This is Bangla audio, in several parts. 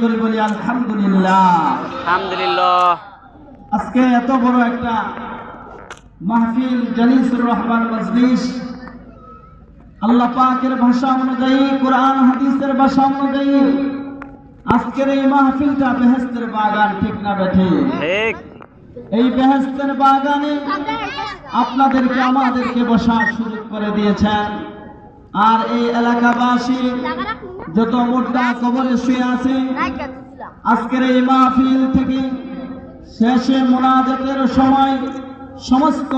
করে বলি আলহামদুলিল্লাহ। আলহামদুলিল্লাহ। আজকে এত বড় একটা মাহফিল জালিসুর রহমান মজলিস। আল্লাহ পাকের ভাষা অনুযায়ী কোরআন হাদিসের ভাষা অনুযায়ী আজকের এই মাহফিলটা বেহেস্তের বাগান ঠিক না বেঠে? ঠিক। এই বেহেস্তের বাগানে আপনাদেরকে আমাদেরকে বসার সুযোগ করে দিয়েছেন। আর এই এলাকাবাসী যত মোটা কবরে শুয়ে আছে, আজকের এই মাহফিল থেকে শেষে মোনাজাতের সময় সমস্ত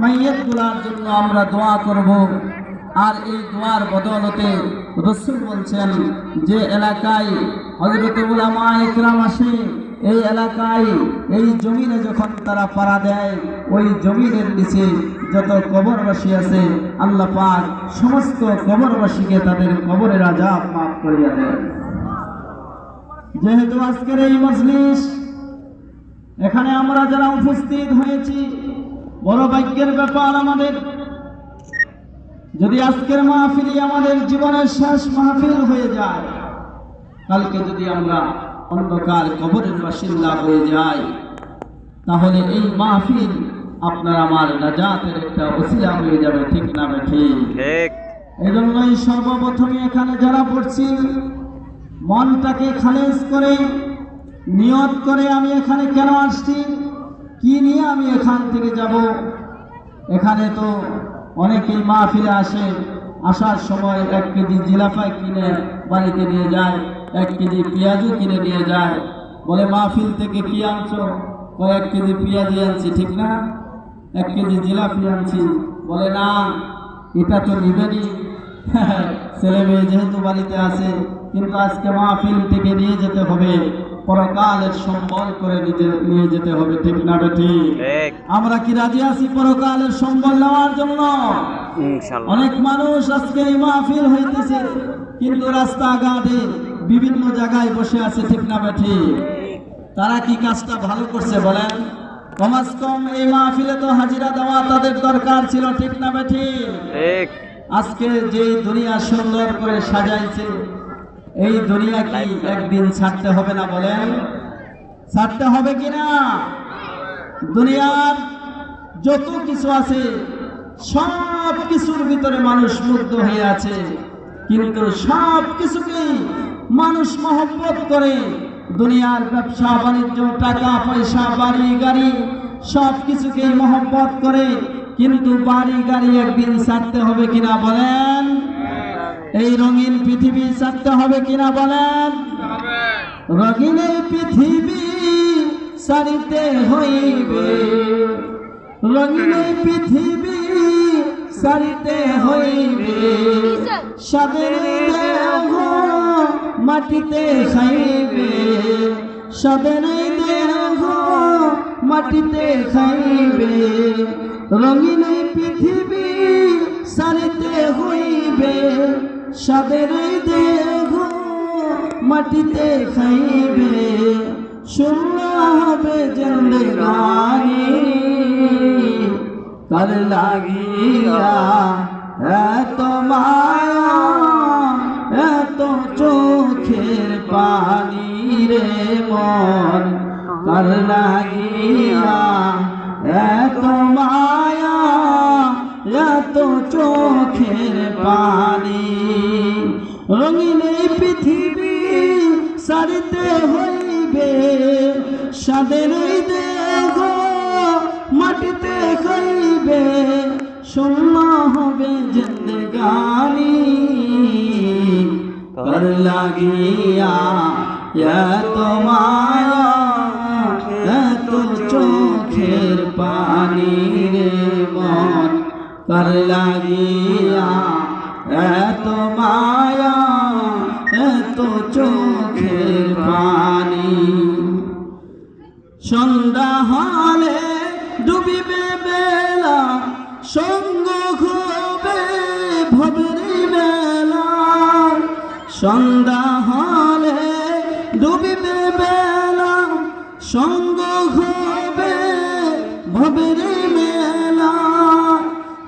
মাইয়ের মাইয়াতগুলার জন্য আমরা দোয়া করব। আর এই দোয়ার বদলতে রসুল বলছেন, যে এলাকায় হজরত উলামা ইকরাম আসে এই এলাকায়, এই জমিনে যখন তারা পাড়া দেয়, ওই জমিনের নিচে যত কবরবাসী আছে, আল্লাহ পাক সমস্ত কবরবাসীকে তাদের কবরের আজাব মাফ করিয়া দেয় যেহেতু আজকের এই মজলিস, এখানে আমরা যারা উপস্থিত হয়েছি, বড় ভাগ্যের ব্যাপার আমাদের। যদি আজকের মাহফিলই আমাদের জীবনের শেষ মাহফিল হয়ে যায়, কালকে যদি আমরা অন্ধকার কবরের বাসিন্দা হয়ে যায়। তাহলে এই মাহফিল আপনার আমার নাজাতের একটা ওসিলা হয়ে যাবে ঠিক না ঠিক ঠিক। এই জন্যই সর্বপ্রথমে এখানে যারা পড়ছি মনটাকে খালেজ করে নিয়ত করে আমি এখানে কেন আসছি কি নিয়ে আমি এখান থেকে যাব? এখানে তো অনেকেই মাহফিলে আসে আসার সময় এক কেজি জিলাফাই কিনে বাড়িতে নিয়ে যায়। এক কেজি পেঁয়াজও কিনে নিয়ে যায়। বলে মাহফিল থেকে কি আনছো? কয়েক কেজি পেঁয়াজি আনছি। ঠিক না? এক কেজি জিলাপি আনছি। বলে না এটা তো নিবেনি। ছেলে মেয়ে যেহেতু বাড়িতে আছে কিন্তু আজকে মাহফিল থেকে নিয়ে যেতে হবে। পরকালের সম্বল করে নিজে নিয়ে যেতে হবে। ঠিক না বেটি ঠিক? আমরা কি রাজি আছি পরকালের সম্বল নেওয়ার জন্য? অনেক মানুষ আজকে এই মাহফিল হইতেছে কিন্তু রাস্তাঘাটে বিভিন্ন জায়গায় বসে আছে ঠিক না বেঠি তারা কি কাজটা ভালো করছে বলেন? কমাস কম এই মাহফিলে তো হাজিরা দেওয়া তাদের দরকার ছিল ঠিক না ঠিক? আজকে যে দুনিয়া সুন্দর করে সাজাইছে এই দুনিয়া কি একদিন ছাড়তে হবে না বলেন? ছাড়তে হবে কি না? দুনিয়ার যত কিছু আছে সব কিছুর ভিতরে মানুষ মুগ্ধ হয়ে আছে। কিন্তু সব কিছুকেই মানুষ মহব্বত করে। দুনিয়ার ব্যবসা, বাণিজ্য, টাকা, পয়সা, বাড়ি, গাড়ি, সব কিছুকেই মহব্বত করে। কিন্তু বাড়ি, গাড়ি একদিন ছাড়তে হবে কিনা বলেন? এই রঙিন পৃথিবী ছাড়তে হবে কিনা বলেন? রঙিন পৃথিবী সারিতে হইবে। রঙিন পৃথিবী সারিতে হইবে। সাদের দেহ মাটিতে খাইবে। সাদের দেহ মাটিতে খাইবে। রঙিন পৃথিবী সারিতে হইবে। সাদের দেহ মাটিতে খাইবে। শূন্য হবে জিন্দগানি কার লাগিয়া এত কার লাগিয়া এত মায়া এত চোখের পানি। রঙিন পৃথিবী সারিতে হইবে সাদের দেহ মাটিতে খাইবে শূন্য হবে জিন্দগানি। কর লাগিয়া এত লাগিয়া এত মায়া এত চোখের পানি। সন্ধ্যা হলে ডুবিবে বেলা, সঙ্গ হবে ভবের বেলা। সন্ধ্যা হলে ডুবিবে বেলা, সঙ্গ হবে ভবের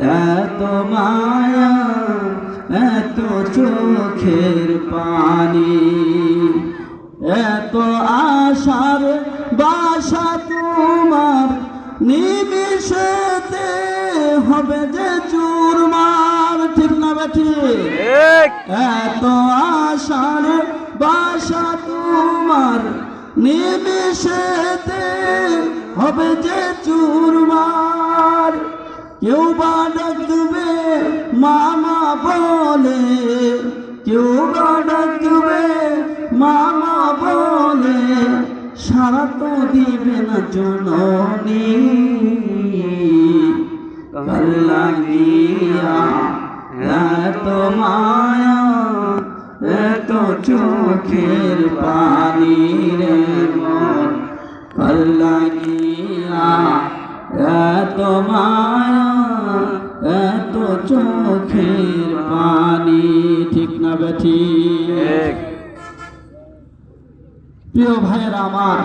এত মায়া এত চোখের পানি এত আশার বাসা তোমার নিমিষেতে হবে যে চুরমার ঠিক না বেঠি এত আশার বাসা তোমার নিমিষেতে হবে যে চুরমার। কেউ বা ডাকবে, মামা বলে। কেউ বা ডাকবে, মামা বলে। সারা তো দিবে না জননী লাগিয়া, এত মায়া, এত চোখের পানি রে মন। লাগিয়া, এত মায়া চোখের পানি ঠিক না বেঠি প্রিয় ভাইয়েরা আমার